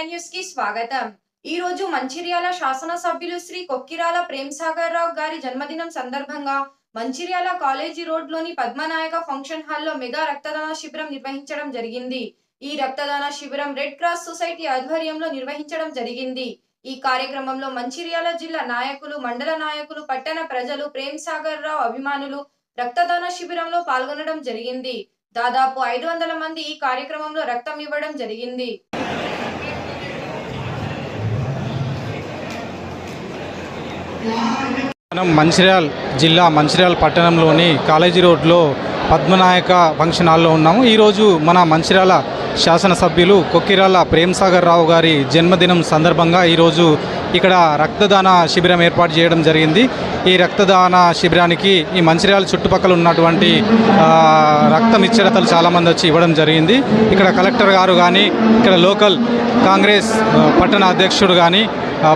India న్యూస్కి స్వాగతం. ఈ రోజు మంచిర్యాల శాసనసభ్యులు శ్రీ కొక్కిరాల ప్రేమ్ సాగర్ రావు గారి జన్మదినం సందర్భంగా మంచిర్యాల కాలేజీ రోడ్లోని పద్మనాయక ఫంక్షన్ హాల్లో మెగా రక్తదాన శిబిరం నిర్వహించడం జరిగింది. ఈ రక్తదాన శిబిరం రెడ్ క్రాస్ సొసైటీ ఆధ్వర్యంలో నిర్వహించడం జరిగింది. ఈ కార్యక్రమంలో మంచిర్యాల జిల్లా నాయకులు మండల నాయకులు పట్టణ ప్రజలు ప్రేమ్ సాగర్ రావు అభిమానులు రక్తదాన శిబిరంలో పాల్గొనడం జరిగింది. దాదాపు ఐదు వందల మంది ఈ కార్యక్రమంలో రక్తం ఇవ్వడం జరిగింది. మనం మంచిర్యాల్ జిల్లా మంచిర్యాల్ పట్టణంలోని కాలేజీ రోడ్లో పద్మనాయక ఫంక్షన్ హాల్లో ఉన్నాము. ఈరోజు మన మంచిర్యాల శాసనసభ్యులు కొక్కిరాల ప్రేమ్సాగర్ రావు గారి జన్మదినం సందర్భంగా ఈరోజు ఇక్కడ రక్తదాన శిబిరం ఏర్పాటు చేయడం జరిగింది. ఈ రక్తదాన శిబిరానికి ఈ మంచిర్యాల చుట్టుపక్కల ఉన్నటువంటి రక్తం ఇచ్చేతలు చాలామంది వచ్చి ఇవ్వడం జరిగింది. ఇక్కడ కలెక్టర్ గారు కానీ ఇక్కడ లోకల్ కాంగ్రెస్ పట్టణ అధ్యక్షుడు కానీ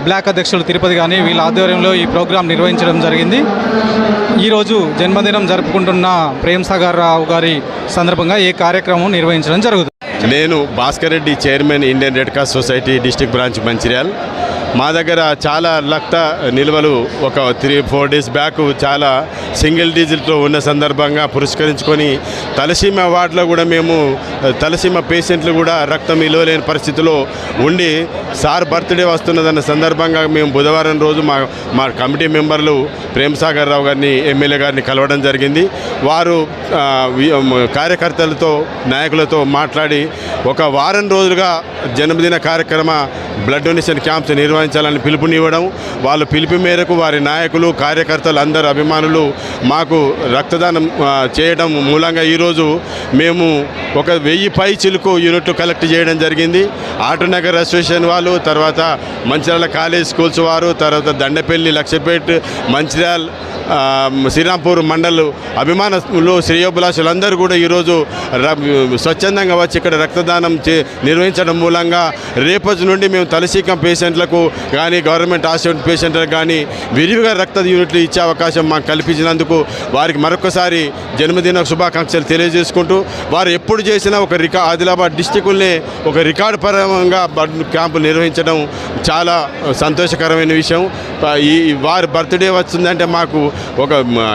బ్లాక్ అధ్యక్షుడు తిరుపతి కానీ వీళ్ళ ఆధ్వర్యంలో ఈ ప్రోగ్రాం నిర్వహించడం జరిగింది. ఈరోజు జన్మదినం జరుపుకుంటున్న ప్రేమ్ సాగర్ రావు గారి సందర్భంగా ఈ కార్యక్రమం నిర్వహించడం జరుగుతుంది. నేను Bhaskar Reddy chairman Indian Red Cross Society district branch Mancherial. మా దగ్గర చాలా రక్త నిల్వలు ఒక త్రీ ఫోర్ డేస్ బ్యాక్ చాలా సింగిల్ డిజిట్లో ఉన్న సందర్భంగా పురస్కరించుకొని తలసీమ వార్డులో కూడా మేము తలసీమ పేషెంట్లు కూడా రక్తం నిలవలేని పరిస్థితిలో ఉండి సార్ బర్త్డే వస్తున్నదన్న సందర్భంగా మేము బుధవారం రోజు మా మా కమిటీ మెంబర్లు ప్రేమ్సాగర్ రావు గారిని ఎమ్మెల్యే గారిని కలవడం జరిగింది. వారు కార్యకర్తలతో నాయకులతో మాట్లాడి ఒక వారం రోజులుగా జన్మదిన కార్యక్రమ బ్లడ్ డొనేషన్ క్యాంప్స్ నిర్వహించాలని పిలుపునివ్వడం వాళ్ళు పిలుపు మేరకు వారి నాయకులు కార్యకర్తలు అందరు అభిమానులు మాకు రక్తదానం చేయడం మూలంగా ఈరోజు మేము ఒక వెయ్యి పై చిలుకు యూనిట్లు కలెక్ట్ చేయడం జరిగింది. ఆటోనగర్ అసోసియేషన్ వాళ్ళు తర్వాత మంచిర్యాల కాలేజ్ స్కూల్స్ వారు తర్వాత దండపల్లి లక్ష్యపేట్ మంచిర్యాల్ శ్రీరాంపూర్ మండల్ అభిమానులు శ్రేయోభిలాషులందరూ కూడా ఈరోజు ర- స్వచ్ఛందంగా వచ్చి ఇక్కడ రక్తదానం చే నిర్వహించడం మూలంగా రేపటి నుండి మేము తలసీకం పేషెంట్లకు కానీ గవర్నమెంట్ హాస్పిటల్ పేషెంట్లకు కానీ విరివిగా రక్త యూనిట్లు ఇచ్చే అవకాశం మాకు కల్పించినందుకు వారికి మరొకసారి జన్మదిన శుభాకాంక్షలు తెలియజేసుకుంటూ వారు ఎప్పుడు చేసినా ఒక రికా ఆదిలాబాద్ డిస్టికుల్నే ఒక రికార్డు పరంగా క్యాంపులు నిర్వహించడం చాలా సంతోషకరమైన విషయం. ఈ ఈ వారి బర్త్డే వచ్చిందంటే మాకు ఒక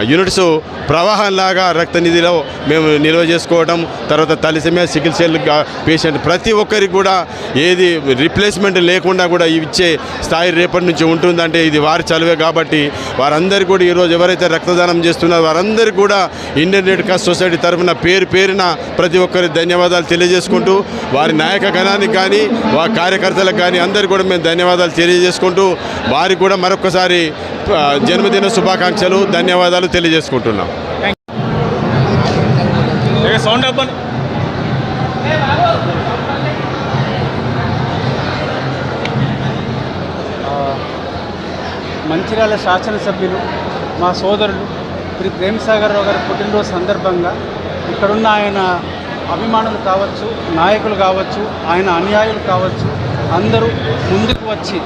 యూనిట్స్ ప్రవాహంలాగా రక్తనిధిలో మేము నిల్వ చేసుకోవడం తర్వాత తలిసమే సికిల్ సెల్ పేషెంట్ ప్రతి ఒక్కరికి కూడా ఏది రిప్లేస్మెంట్ లేకుండా కూడా ఇచ్చే స్థాయి రేపటి నుంచి ఉంటుందంటే ఇది వారి చలువే కాబట్టి వారందరూ కూడా ఈరోజు ఎవరైతే రక్తదానం చేస్తున్నారో వారందరూ కూడా ఇండియన్ రెడ్ క్రాస్ సొసైటీ తరఫున పేరు పేరున ప్రతి ఒక్కరి ధన్యవాదాలు తెలియజేసుకుంటూ వారి నాయక గణానికి కానీ వారి కార్యకర్తలకు కానీ అందరికీ కూడా మేము ధన్యవాదాలు తెలియజేసుకుంటూ వారికి కూడా మరొకసారి జన్మదిన శుభాకాంక్షలు ధన్యవాదాలు తెలియజేసుకుంటున్నాం. సౌండ్ అవ్వండి మంచిర్యాల శాసనసభ్యులు మా సోదరులు శ్రీ ప్రేమసాగర్ రావు గారి పుట్టినరోజు సందర్భంగా ఇక్కడున్న ఆయన అభిమానులు కావచ్చు నాయకులు కావచ్చు ఆయన అనుయాయులు కావచ్చు అందరూ ముందుకు వచ్చి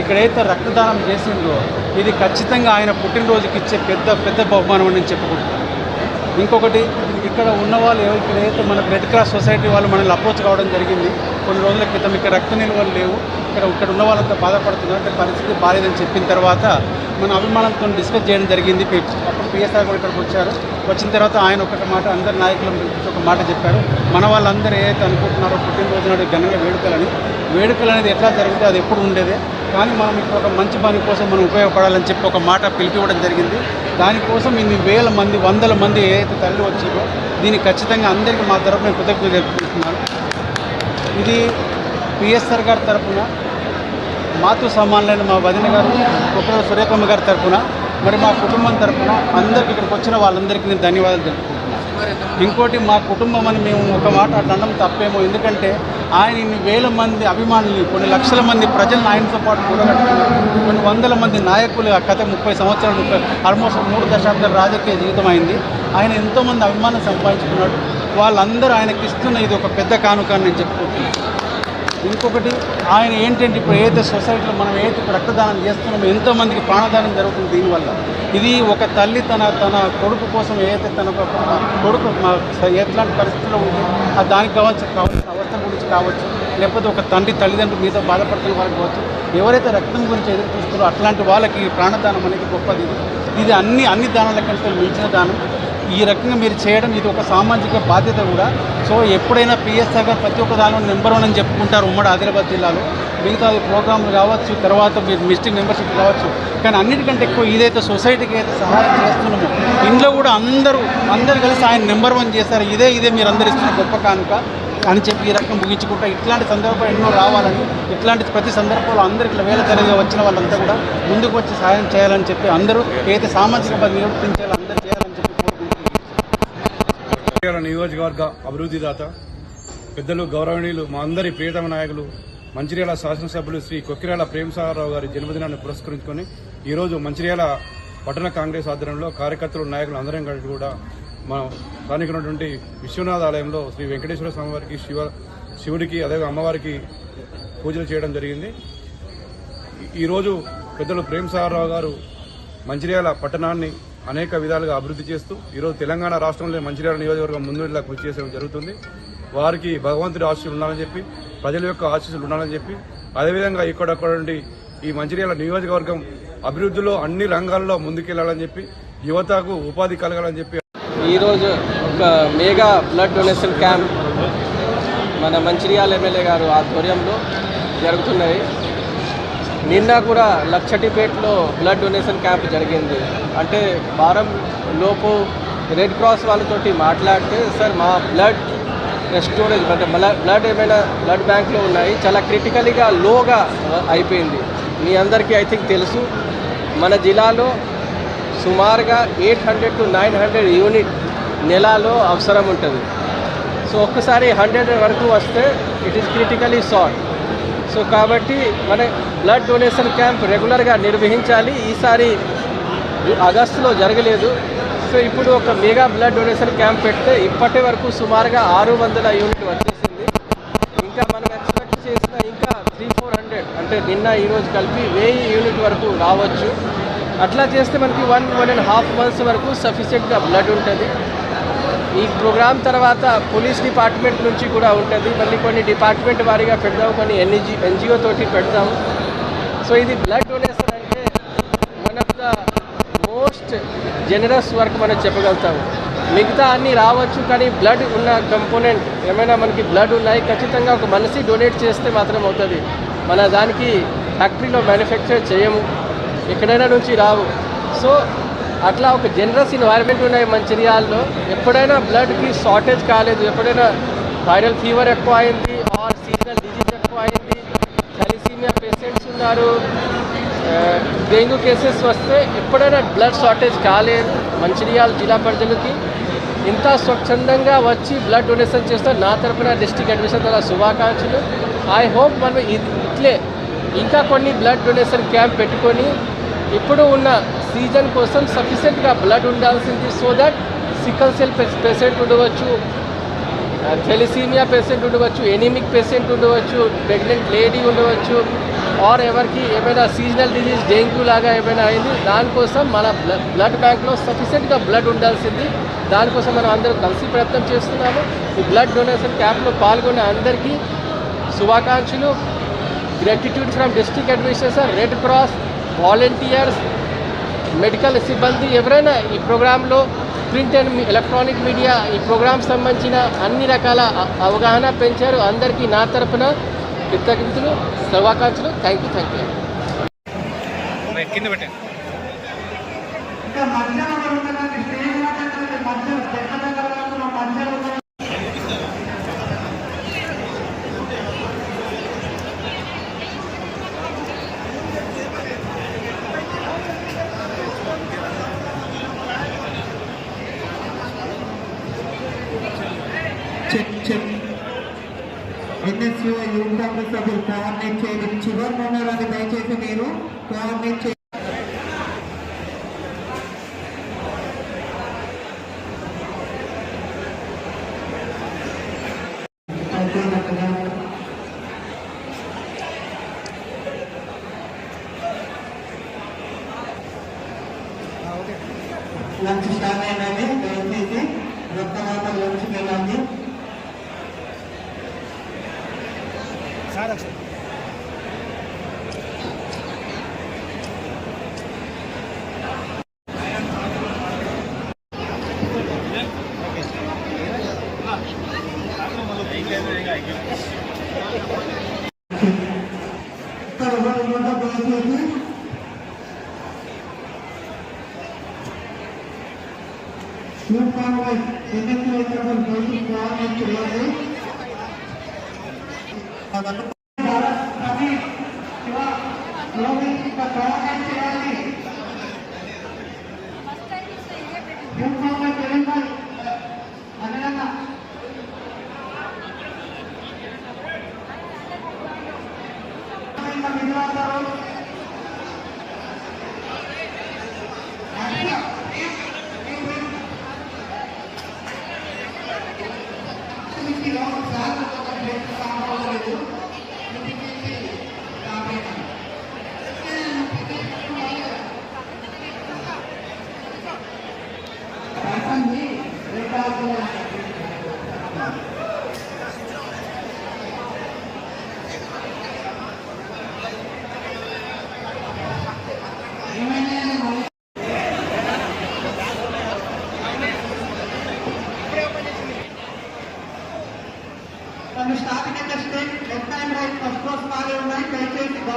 ఇక్కడైతే రక్తదానం చేసిందో ఇది ఖచ్చితంగా ఆయన పుట్టినరోజుకి ఇచ్చే పెద్ద పెద్ద బహుమానం అని చెప్పుకుంటున్నాను. ఇంకొకటి ఇక్కడ ఉన్న వాళ్ళు ఎవరు- ఇక్కడ అయితే రెడ్ క్రాస్ సొసైటీ వాళ్ళు మనల్ని అప్రోచ్ కావడం జరిగింది కొన్ని రోజుల క్రితం ఇక్కడ రక్త నిల్వలు లేవు ఇక్కడ ఇక్కడ ఉన్న వాళ్ళంతా బాధపడుతున్నారు అంటే పరిస్థితి బాలేదని చెప్పిన తర్వాత మన అభిమానంతో డిస్కస్ చేయడం జరిగింది. అప్పుడు పిఎస్ఆర్ కూడా ఇక్కడికి వచ్చారు. వచ్చిన తర్వాత ఆయన ఒకటి మాట అందరి నాయకులను ఒక మాట చెప్పారు. మన వాళ్ళందరూ ఏదైతే అనుకుంటున్నారో పుట్టినరోజు నాడు ఘనంగా వేడుకలని వేడుకలు అనేది ఎట్లా జరిగితే అది ఎప్పుడు ఉండేదే. కానీ మనం ఇక్కడ ఒక మంచి పని కోసం మనం ఉపయోగపడాలని చెప్పి ఒక మాట పిలిపివ్వడం జరిగింది. దానికోసం ఇన్ని వేల మంది వందల మంది ఏదైతే తల్లి వచ్చిందో దీనికి ఖచ్చితంగా అందరికీ మా తరపున కృతజ్ఞత తెలుపుతున్నాను ఇది పిఎస్ఆర్ గారి తరఫున మాతృ సమానులైన మా వదిన గారు కుట్ర సూర్యకమ్మ గారి తరఫున మరి మా కుటుంబం తరఫున అందరికి ఇక్కడికి వచ్చిన వాళ్ళందరికీ నేను ధన్యవాదాలు తెలుపుకుంటున్నాను. ఇంకోటి మా కుటుంబం అని మేము ఒక మాట అట్లా అనడం తప్పేమో. ఎందుకంటే ఆయన ఇన్ని వేల మంది అభిమానులు కొన్ని లక్షల మంది ప్రజలను ఆయనతో పాటు కూడగట్టుకున్నారు. కొన్ని వందల మంది నాయకులు ఆ కథ ముప్పై సంవత్సరాలు ముప్పై ఆల్మోస్ట్ మూడు దశాబ్దాల రాజకీయ జీవితం అయింది. ఆయన ఎంతోమంది అభిమానం సంపాదించుకున్నాడు వాళ్ళందరూ ఆయనకి ఇస్తున్న ఇది ఒక పెద్ద కానుక అని నేను చెప్పుకుంటున్నాను. ఇంకొకటి ఆయన ఏంటంటే ఇప్పుడు ఏదైతే సొసైటీలో మనం ఏదైతే రక్తదానం చేస్తున్నామో ఎంతోమందికి ప్రాణదానం జరుగుతుంది దీనివల్ల. ఇది ఒక తల్లి తన తన కొడుకు కోసం ఏదైతే తన ఒక కొడుకు మా- ఎట్లాంటి పరిస్థితుల్లో ఉంది దానికి కావాల్సిన కావాల్సిన రక్తం గురించి కావచ్చు లేకపోతే ఒక తండ్రి తల్లిదండ్రులు మీతో బాధపడుతున్న వారికి కావచ్చు ఎవరైతే రక్తం గురించి ఎదురు చూస్తారో అట్లాంటి వాళ్ళకి ప్రాణదానం అనేది గొప్పది. ఇది. అన్ని అన్ని దానాల కంటే మించిన దానం. ఈ రకంగా మీరు చేయడం ఇది ఒక సామాజిక బాధ్యత కూడా. సో ఎప్పుడైనా పిఎస్ఆర్ గారు ప్రతి ఒక్క దానిలో నెంబర్ వన్ అని చెప్పుకుంటారు ఉమ్మడి ఆదిలాబాద్ జిల్లాలో. మిగతా ప్రోగ్రాంలు కావచ్చు తర్వాత మీరు మిస్టింగ్ మెంబర్షిప్ కావచ్చు. కానీ అన్నిటికంటే ఎక్కువ ఇదైతే సొసైటీకి అయితే సహాయం చేస్తున్నామో ఇంట్లో కూడా అందరూ అందరు కలిసి ఆయన నెంబర్ వన్ చేస్తారు ఇదే ఇదే మీరు అందరు ఇస్తున్న గొప్ప కానుక. అని చెప్పి ఈ రకం ముగించుకుంటా ఇట్లాంటి సందర్భాలు ఎన్నో రావాలని ఇట్లాంటి ప్రతి సందర్భంలో అందరికి వేల తరలిగా వచ్చిన వాళ్ళంతా కూడా ముందుకు వచ్చి సహాయం చేయాలని చెప్పి అందరూ ఏదైతే సామాజిక పని నిర్వర్తించాలో అందరూ చేయాలని చెప్పి కోరుకుంటున్నాను నియోజకవర్గ అభివృద్ధి దాత పెద్దలు గౌరవనీయులు మా అందరి ప్రియతమ నాయకులు మంచిర్యాల శాసనసభ్యులు శ్రీ కొక్కిరాల ప్రేమసాగరరావు గారి జన్మదినాన్ని పురస్కరించుకొని ఈరోజు మంచిర్యాల పట్టణ కాంగ్రెస్ ఆధ్వర్యంలో కార్యకర్తలు నాయకులు అందరం కలిసి కూడా మన స్థానికున్నటువంటి విశ్వనాథ ఆలయంలో శ్రీ వెంకటేశ్వర స్వామి వారికి శివ శివుడికి అదే అమ్మవారికి పూజలు చేయడం జరిగింది. ఈరోజు పెద్దలు ప్రేమసాగరరావు గారు మంచిర్యాల పట్టణాన్ని అనేక విధాలుగా అభివృద్ధి చేస్తూ ఈరోజు తెలంగాణ రాష్ట్రంలో మంచిర్యాల నియోజకవర్గం ముందులా కృషి చేసే జరుగుతుంది. వారికి భగవంతుడి ఆశీస్సులు ఉండాలని చెప్పి ప్రజల యొక్క ఆశీస్సులు ఉండాలని చెప్పి అదేవిధంగా ఇక్కడక్కడ నుండి ఈ మంచిర్యాల నియోజకవర్గం అభివృద్ధిలో అన్ని రంగాల్లో ముందుకెళ్ళాలని చెప్పి యువతకు ఉపాధి కలగాలని చెప్పి ఈరోజు ఒక మేగా బ్లడ్ డొనేషన్ క్యాంప్ మన మంచిర్యాల ఎమ్మెల్యే గారు ఆధ్వర్యంలో జరుగుతున్నాయి నిన్న కూడా లక్షటిపేటలో బ్లడ్ డొనేషన్ క్యాంప్ జరిగింది. అంటే వారం లోపు రెడ్ క్రాస్ వాళ్ళతోటి మాట్లాడితే సార్ మా బ్లడ్ స్టోరేజ్ అంటే బ్లడ్ ఏమైనా బ్లడ్ బ్యాంక్లో ఉన్నాయి. చాలా క్రిటికల్గా లోగా అయిపోయింది. మీ అందరికీ ఐ థింక్ తెలుసు. మన జిల్లాలో సుమారుగా eight hundred to nine hundred unit నెలలో అవసరం ఉంటుంది. సో ఒక్కసారి హండ్రెడ్ వరకు వస్తే it is critically short so కాబట్టి మన బ్లడ్ డొనేషన్ క్యాంప్ రెగ్యులర్గా నిర్వహించాలి. ఈసారి ఆగస్టులో జరగలేదు. సో ఇప్పుడు ఒక మెగా బ్లడ్ డొనేషన్ క్యాంప్ పెడితే ఇప్పటి వరకు సుమారుగా ఆరు వందల యూనిట్ వచ్చేసింది. ఇంకా మనం ఎక్స్పెక్ట్ చేసిన ఇంకా త్రీ ఫోర్ హండ్రెడ్ అంటే నిన్న ఈరోజు కలిపి వెయ్యి యూనిట్ వరకు రావచ్చు. అట్లా చేస్తే మనకి one one and half months వరకు సఫిషియెంట్గా బ్లడ్ ఉంటుంది. ఈ ప్రోగ్రామ్ తర్వాత పోలీస్ డిపార్ట్మెంట్ నుంచి కూడా ఉంటుంది. మళ్ళీ కొన్ని డిపార్ట్మెంట్ వారీగా పెడతాము కొన్ని ఎన్జి ఎన్జిఓ తోటి పెడదాం సో ఇది బ్లడ్ డొనేషన్ అంటే one of the most generous work మనం చెప్పగలుగుతాము. మిగతా అన్నీ రావచ్చు కానీ బ్లడ్ ఉన్న కంపోనెంట్ ఏమైనా మనకి బ్లడ్ ఉన్నాయి ఖచ్చితంగా ఒక మనిషి డొనేట్ చేస్తే మాత్రం అవుతుంది. మన దానికి ఫ్యాక్టరీలో మ్యానుఫ్యాక్చర్ చేయము. ఎక్కడైనా నుంచి రావు. సో అట్లా ఒక జనరస్ ఎన్వైరన్మెంట్ ఉన్నాయి మంచిర్యాలలో ఎప్పుడైనా బ్లడ్కి షార్టేజ్ కాలేదు. ఎప్పుడైనా వైరల్ ఫీవర్ ఎక్కువ అయింది ఆర్ సీజనల్ డిజీజ్ ఎక్కువ అయింది థాలిసీమియా పేషెంట్స్ ఉన్నారు డెంగ్యూ కేసెస్ వస్తే ఎప్పుడైనా బ్లడ్ షార్టేజ్ కాలేదు మంచిర్యాల జిల్లా ప్రజలకి ఇంత స్వచ్ఛందంగా వచ్చి బ్లడ్ డొనేషన్ చేస్తే నా తరపున డిస్ట్రిక్ట్ అడ్మిషన్ ద్వారా శుభాకాంక్షలు. ఐ హోప్ మనం ఇట్లే ఇంకా కొన్ని బ్లడ్ డొనేషన్ క్యాంప్ పెట్టుకొని ఇప్పుడు ఉన్న సీజన్ కోసం సఫిషియెంట్గా బ్లడ్ ఉండాల్సింది so that sickle cell patient ఉండవచ్చు. థెలిసీమియా పేషెంట్ ఉండవచ్చు ఎనిమిక్ పేషెంట్ ఉండవచ్చు ప్రెగ్నెంట్ లేడీ ఉండవచ్చు ఆర్ ఎవరికి ఏమైనా సీజనల్ డిజీజ్ డెంగ్యూ లాగా ఏమైనా అయింది దానికోసం మన బ్లడ్ బ్లడ్ బ్యాంక్లో సఫిషియెంట్గా బ్లడ్ ఉండాల్సింది. దానికోసం మనం అందరూ కలిసి ప్రయత్నం చేస్తున్నాము. ఈ బ్లడ్ డొనేషన్ క్యాంప్లో పాల్గొనే అందరికీ శుభాకాంక్షలు. Gratitude from district administration Red Cross volunteers medical సిబ్బంది ఎవరైనా ఈ ప్రోగ్రాంలో ప్రింట్ అండ్ ఎలక్ట్రానిక్ మీడియా ఈ ప్రోగ్రామ్ సంబంధించిన అన్ని రకాల అవగాహన పెంచారు. అందరికీ నా తరపున కృతజ్ఞతలు శుభాకాంక్షలు. Thank you thank you. Check check. NSU youth Congress సభ్యులు కోఆర్డినేట్ చేయండి. చివరి ఉన్నారని దయచేసి మీరు కోఆర్డినేట్ ఎందుకు పోవాలని తెలియదు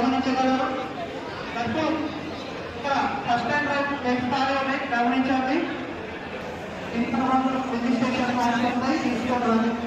గమనించగలరు. గర్భం ఫస్ట్ అండ్ రైట్ లెఫ్ట్ గమనించండి. ఇంత మంది రిజిస్ట్రేషన్ తీసుకుంటారు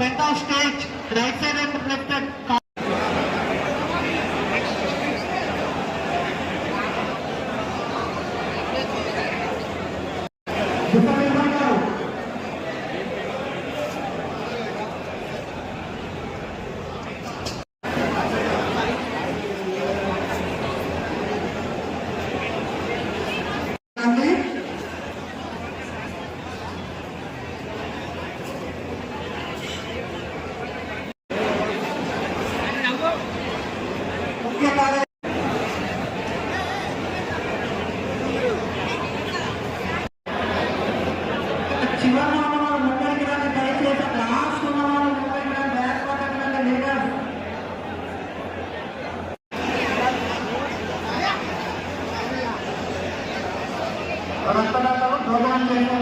front of stage, right side రక్తదాతలు దోహదం చేసే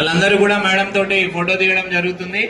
వాళ్ళందరూ కూడా మేడం తోటి ఫోటో దిగడం జరుగుతుంది.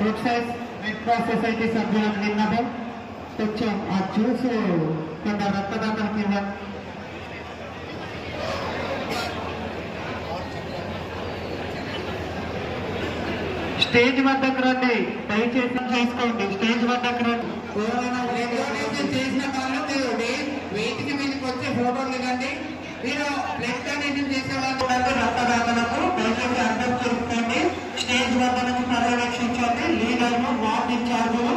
Road side Red Cross society సభ్యులకు విన్నపం కొంచెం ఆ జ్యూస్ కొంత రక్తదాతం కింద. స్టేజ్ వద్దకు రండి. దయచేసి చేసుకోండి స్టేజ్ వద్దకు రండి. ఎవరైనా డొనేషన్ చేసిన వాళ్ళు వేటికి వేదిక మీదకి వచ్చి ఫోటోలు ఇవ్వండి మీరు బ్లడ్ అనేది చేసే వాళ్ళు రక్తదాతలకు. దయచేసి అర్థం చేసుకోండి. స్టేజ్ వద్ద నుంచి పర్యవేక్షించండి. లీడర్లు వార్డ్ ఇన్ఛార్జులు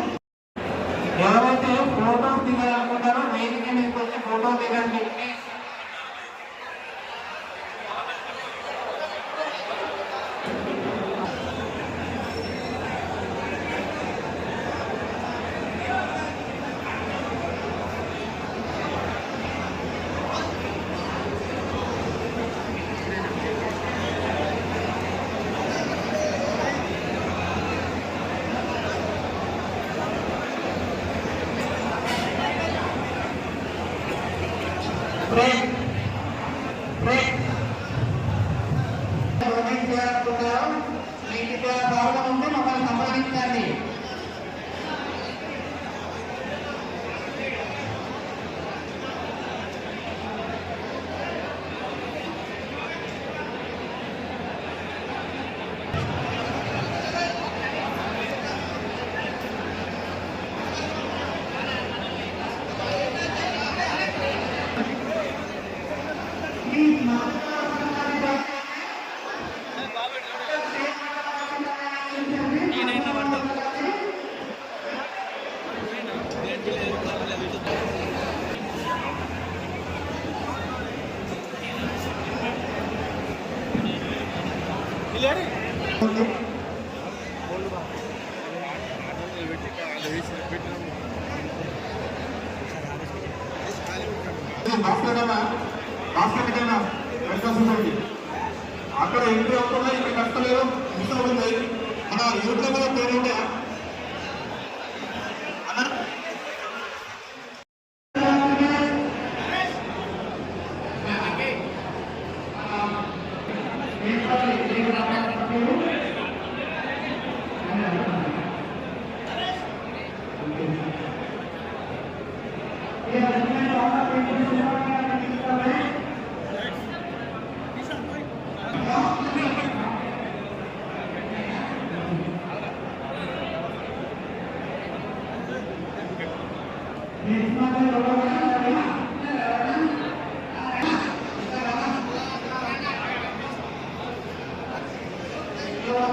ఎవరైతే ఫోటో దిగాలనుకుంటారో వేదిక మీదకి వచ్చి ఫోటో దిగండి. అక్కడ ఎంట్రీ అవుతుందా ఇక్కడ కష్టలేదు మిస్ అవుతుంది మన యూట్యూబ్లో పేరు ఉంటే అన్న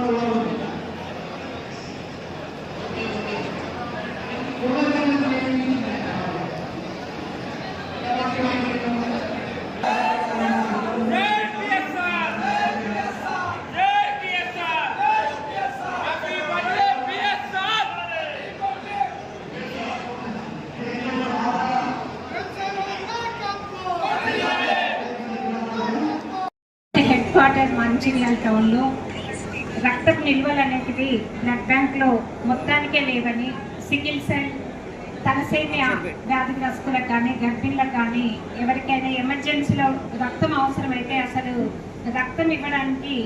కూడా ఉంది హెడ్ క్వార్టర్ మంచిర్యాల టౌన్లో రక్తపు నిల్వలు అనేటివి బ్లడ్ బ్యాంక్లో మొత్తానికే లేవని సింగిల్ సెల్ తలసేమియా వ్యాధిగ్రస్తులకు కానీ గర్భిణులకు కానీ ఎవరికైనా ఎమర్జెన్సీలో రక్తం అవసరమైతే అసలు రక్తం ఇవ్వడానికి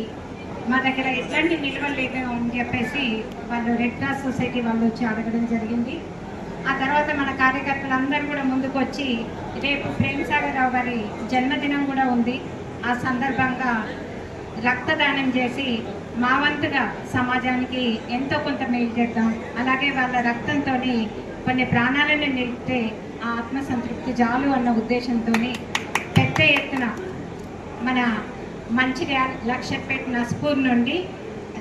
మా దగ్గర ఎట్లాంటి నిల్వలు లేవు అని చెప్పేసి వాళ్ళు రెడ్ క్రాస్ సొసైటీ వాళ్ళు వచ్చి అడగడం జరిగింది. ఆ తర్వాత మన కార్యకర్తలందరూ కూడా ముందుకు వచ్చి రేపు ప్రేమ్ రావు గారి జన్మదినం కూడా ఉంది. ఆ సందర్భంగా రక్తదానం చేసి మా వంతుగా సమాజానికి ఎంతో కొంత మేలు చేద్దాం. అలాగే వాళ్ళ రక్తంతో కొన్ని ప్రాణాలను నిలిపితే ఆ ఆత్మసంతృప్తి చాలు అన్న ఉద్దేశంతో పెద్ద ఎత్తున మన మంచిర్యాల లక్ష్యపేట నస్పూర్ నుండి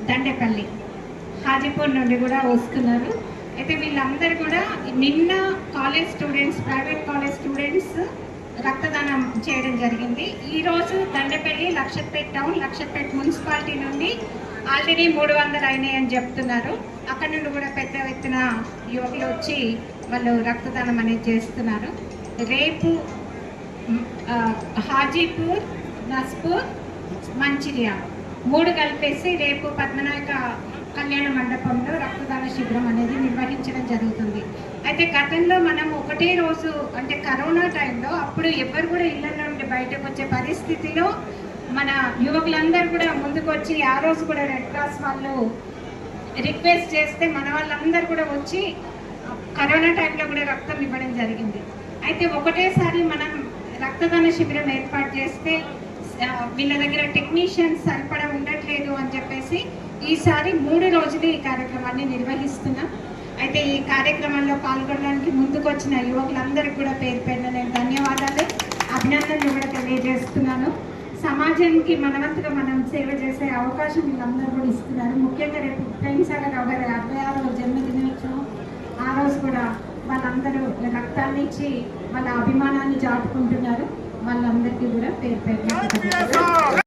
దండేపల్లి హాజీపూర్ నుండి కూడా వస్తున్నారు. అయితే వీళ్ళందరూ కూడా నిన్న college students private college students రక్తదానం చేయడం జరిగింది. ఈరోజు దండపల్లి లక్షపేట్ టౌన్ లక్షపేట్ మున్సిపాలిటీ నుండి ఆల్రెడీ మూడు వందలు అయినాయి అని చెప్తున్నారు. అక్కడ నుండి కూడా పెద్ద ఎత్తున యువకులు వచ్చి వాళ్ళు రక్తదానం అనేది చేస్తున్నారు. రేపు హాజీపూర్ నస్పూర్ మంచిర్యాల. మూడు కలిపేసి రేపు పద్మనాయక కళ్యాణ మండపంలో రక్తదాన శిబిరం అనేది నిర్వహించడం జరుగుతుంది. అయితే గతంలో మనం ఒకటే రోజు అంటే కరోనా టైంలో అప్పుడు ఎవరు కూడా ఇళ్ళ నుండి బయటకు వచ్చే పరిస్థితిలో మన యువకులందరూ కూడా ముందుకు వచ్చి ఆ రోజు కూడా రెడ్ క్రాస్ వాళ్ళు రిక్వెస్ట్ చేస్తే మన వాళ్ళందరూ కూడా వచ్చి కరోనా టైంలో కూడా రక్తం ఇవ్వడం జరిగింది. అయితే ఒకటేసారి మనం రక్తదాన శిబిరం ఏర్పాటు చేస్తే వీళ్ళ దగ్గర టెక్నీషియన్స్ సరిపడా ఉండట్లేదు అని చెప్పేసి ఈసారి మూడు రోజులు ఈ కార్యక్రమాన్ని నిర్వహిస్తున్నాం. అయితే ఈ కార్యక్రమంలో పాల్గొనడానికి ముందుకొచ్చిన యువకులందరికీ కూడా పేరు పేరున నేను ధన్యవాదాలు అభినందనలు కూడా తెలియజేస్తున్నాను. సమాజానికి మనవంతుగా మనం సేవ చేసే అవకాశం వీళ్ళందరూ కూడా ఇస్తున్నారు. ముఖ్యంగా రేపు ప్రేమ్ సాగర్ రావు గారి అరవై ఆరవ ఆ రోజు కూడా వాళ్ళందరూ రక్తాన్ని ఇచ్చి వాళ్ళ అభిమానాన్ని చాటుకుంటున్నారు వాళ్ళందరికీ కూడా పేరు పేరు